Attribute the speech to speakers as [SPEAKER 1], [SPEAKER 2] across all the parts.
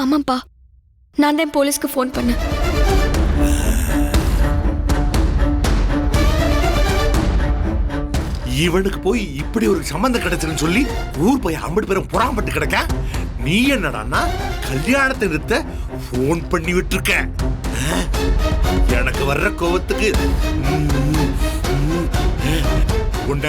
[SPEAKER 1] ஆமாப்பா நான் தான் போலீஸ்க்கு ஃபோன் பண்ணேன்.
[SPEAKER 2] இவனுக்கு போய் இப்படி ஒரு சம்பந்தம் கிடைச்சிருன்னு சொல்லி ஊர் போய் ஐம்பது பேரும் புறாம்பட்டு கிடக்க? நீ என்னடான்னா கல்யாணத்தை நிறுத்த போன் பண்ணி விட்டுருக்க. எனக்கு வர்ற கோவத்துக்கு உன்ன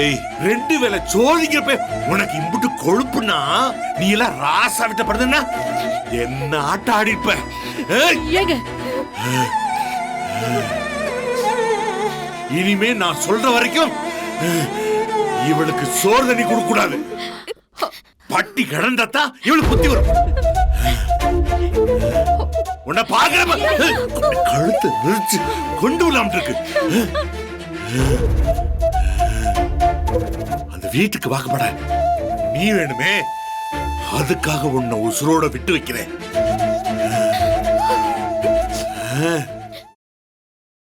[SPEAKER 2] ஏய் ரெண்டு வேளை சோதிக்கிறப்ப உனக்கு இம்புட்டு கொழுப்புனா நீ எல்லாம் ராசா விட்டப்படுதுன்னா? என்ன ஆட்டம் ஆடிப்ப
[SPEAKER 3] ஏங்க.
[SPEAKER 2] இனிமே நான் சொல்ற வரைக்கும் இவளுக்கு சோறு தண்ணி கொடுக்க கூடாது பட்டி கிடந்தா இவளுக்கு புத்தி வரும். உன்னை பாக்குறப்ப கழுத்து நிறுத்து கொண்டு விடாம இருக்கு. வீட்டுக்கு வாக்கப்பட நீ வேணுமே. அதுக்காக உன்னை உசுரோட விட்டு வைக்கிறேன். ஆ.